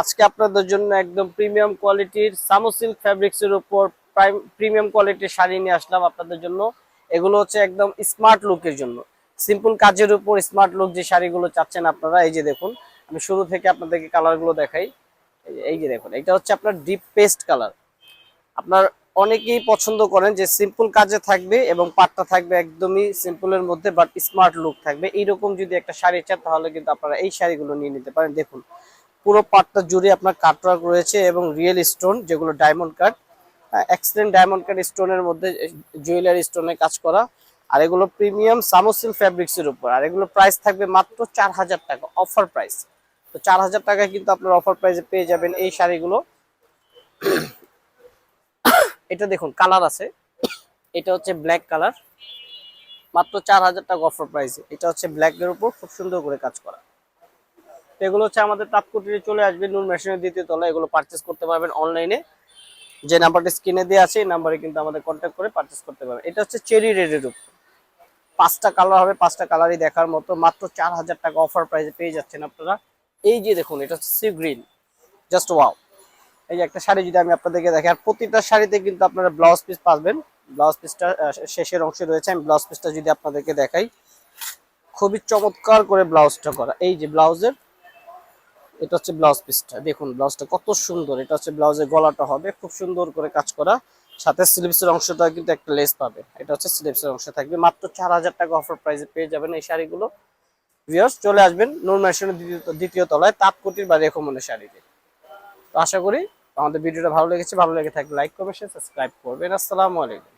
আজকে আপনাদের জন্য একদম প্রিমিয়াম কোয়ালিটির সামোসিল ফ্যাব্রিক্স এর উপর প্রিমিয়াম কোয়ালিটির শাড়ি নিয়ে আসলাম আপনাদের জন্য। এগুলো হচ্ছে একদম স্মার্ট লুকের জন্য। সিম্পল কাজের উপর স্মার্ট লুক যে শাড়িগুলো চাচ্ছেন আপনারা, এই যে দেখুন, আমি শুরু থেকে আপনাদেরকে কালারগুলো দেখাই। এই যে দেখুন, এটা হচ্ছে আপনার ডিপ পেস্ট কালার আপনার অনেকেই পছন্দ করেন যে সিম্পল কাজে থাকবে এবং পাটটা থাকবে একদমই সিম্পলের মধ্যে বাট স্মার্ট লুক থাকবে। এইরকম যদি একটা শাড়ি চান, তাহলে কিন্তু আপনারা এই শাড়িগুলো নিয়ে নিতে পারেন। দেখুন পুরো পাটটা জুড়ে আপনার কাটওয়ার্ক রয়েছে এবং রিয়েল স্টোন যেগুলো diamond cut accident diamond cut স্টোনের মধ্যে জুয়েলারি স্টোনে কাজ করা। আর এগুলো প্রিমিয়াম সামোসিল ফ্যাব্রিক্স এর উপর। আর এগুলো প্রাইস থাকবে মাত্র চার হাজার টাকা অফার প্রাইস তো চার হাজার টাকায় কিন্তু আপনার অফার প্রাইসে পেয়ে যাবেন এই শাড়িগুলো। এটা দেখুন কালার আছে। এটা হচ্ছে ব্ল্যাক কালার মাত্র চার হাজার টাকা অফার প্রাইসে এটা হচ্ছে ব্ল্যাকের উপর, খুব সুন্দর করে কাজ করা। এগুলো হচ্ছে আমাদের তাপকুটিরে চলে আসবে নূর মেশিনের দ্বিতীয় তলা এগুলো পারচেস করতে পারবেন অনলাইনে যে নাম্বারটা স্ক্রিনে দেওয়া আছে, এই নাম্বারে কিন্তু আমাদের কন্ট্যাক্ট করে পারচেস করতে পারবেন। এটা হচ্ছে চেরি রেডের উপর। পাঁচটা কালার হবে, পাঁচটা কালারই দেখার মতো। মাত্র চার হাজার টাকা অফার প্রাইসে পেয়ে যাচ্ছেন আপনারা। এই যে দেখুন, এটা হচ্ছে সি গ্রিন জাস্ট ওয়াও এই যে একটা শাড়ি যদি আমি আপনাদেরকে দেখি আর প্রতিটা শাড়িতে কিন্তু আপনারা ব্লাউজ পিস পাবেন। ব্লাউজ পিসটা শেষের অংশে রয়েছে। আমি ব্লাউজ পিসটা যদি আপনাদেরকে দেখাই, খুবই চমৎকার করে ব্লাউজটা করা। এই যে ব্লাউজের এটা হচ্ছে ব্লাউজ পিসটা। দেখুন, ব্লাউজটা কত সুন্দর। এটা হচ্ছে ব্লাউজের গলাটা হবে, খুব সুন্দর করে কাজ করা। সাথে স্লিপসের অংশটা কিন্তু একটা লেস পাবে। এটা হচ্ছে স্লিপসের অংশ থাকবে। মাত্র চার হাজার টাকা অফার প্রাইসে পেয়ে যাবেন এই শাড়িগুলো। ভিউয়ার্স চলে আসবেন নূর ম্যাশনের দ্বিতীয় তলায়, তাপকুটির বা রেখমনের শাড়িতে। তো আশা করি আমাদের ভিডিওটা ভালো লেগেছে। ভালো লেগে থাকলে লাইক করবেন সাবস্ক্রাইব করবেন। আসসালামু আলাইকুম।